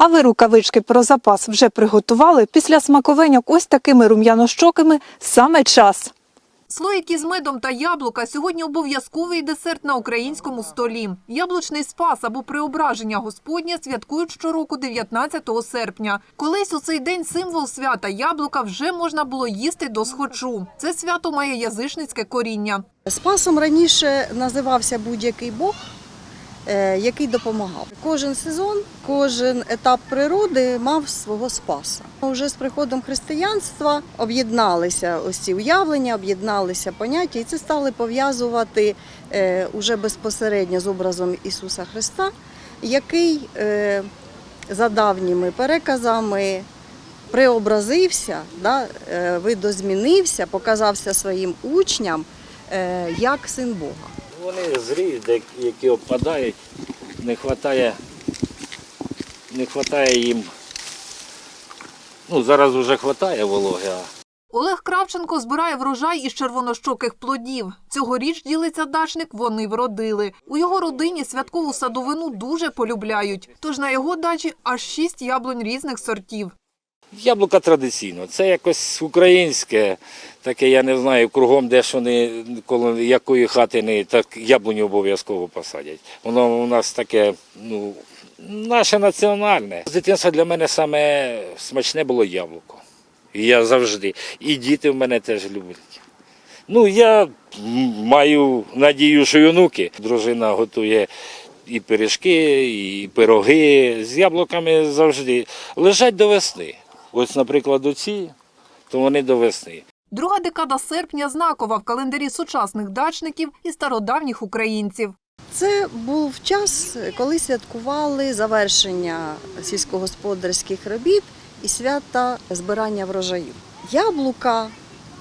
А ви рукавички про запас вже приготували? Після смаковиньок ось такими рум'янощокими саме час. Слоїки з медом та яблука сьогодні обов'язковий десерт на українському столі. Яблучний спас або преображення Господнє святкують щороку 19 серпня. Колись у цей день символ свята яблука вже можна було їсти до схочу. Це свято має язичницьке коріння. Спасом раніше називався будь-який Бог, який допомагав. Кожен сезон, кожен етап природи мав свого спаса. Уже з приходом християнства об'єдналися ось ці уявлення, об'єдналися поняття, і це стали пов'язувати е, уже безпосередньо з образом Ісуса Христа, який е, за давніми переказами преобразився, да, е, видозмінився, показався своїм учням е, як син Бога. Вони зріють, які опадають, не вистачає, не вистачає їм. Ну, зараз вже вистачає вологи, Олег Кравченко збирає врожай із червонощоких плодів. Цьогоріч ділиться дачник, вони вродили. У його родині святкову садовину дуже полюбляють. Тож на його дачі аж шість яблунь різних сортів. Яблука традиційно. Це якось українське, таке, я не знаю, кругом, де ж вони, коло якої хати не, так яблуню обов'язково посадять. Воно у нас таке, ну, наше національне. З дитинства для мене саме смачне було яблуко. І я завжди. І діти в мене теж люблять. Ну, я маю надію, що й онуки. Дружина готує і пиріжки, і пироги з яблуками завжди. Лежать до весни. Ось, наприклад, оці, то вони до весни. Друга декада серпня знакова в календарі сучасних дачників і стародавніх українців. Це був час, коли святкували завершення сільськогосподарських робіт і свята збирання врожаю. Яблука,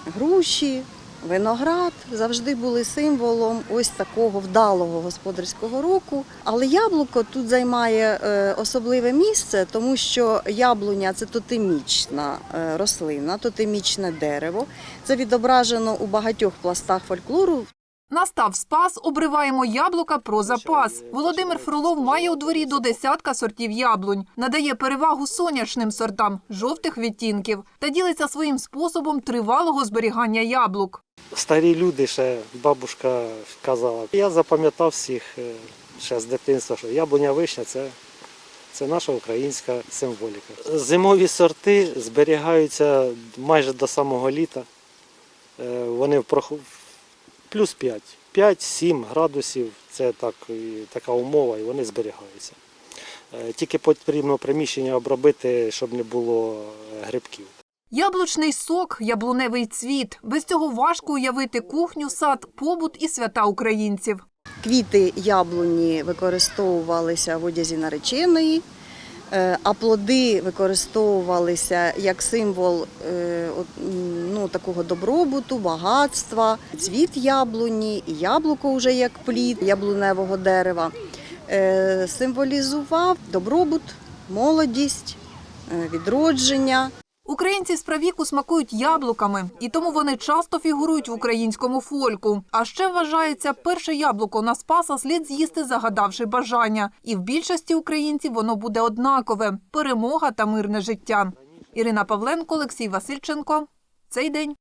груші, виноград завжди були символом ось такого вдалого господарського року. Але яблуко тут займає е, особливе місце, тому що яблуня це тотемічна е, рослина, тотемічне дерево. Це відображено у багатьох пластах фольклору, Настав спас, обриваємо яблука про запас. Володимир Фролов має у дворі до десятка сортів яблунь, надає перевагу сонячним сортам жовтих відтінків та ділиться своїм способом тривалого зберігання яблук. старі люди ще бабушка казала. Я запам'ятав всіх е, ще з дитинства, що яблуня вишня це, це наша українська символіка. Зимові сорти зберігаються майже до самого літа. Е, Вони в прох- плюс 5, 5-7 градусів це так, така умова, і вони зберігаються. Е, Тільки потрібно приміщення обробити, щоб не було е, грибків. Яблучний сок, яблуневий цвіт. Без цього важко уявити кухню, сад, побут і свята українців. Квіти яблуні використовувалися в одязі нареченої, а плоди використовувалися як символ е, ну, такого добробуту, багатства. Цвіт яблуні, яблуко вже як плід яблуневого дерева е, символізував добробут, молодість, е, відродження. Українці з правіку смакують яблуками, і тому вони часто фігурують в українському фольку. А ще вважається, перше яблуко на спаса слід з'їсти, загадавши бажання. І в більшості українців воно буде однакове перемога та мирне життя. Ірина Павленко, Олексій Васильченко. Цей день.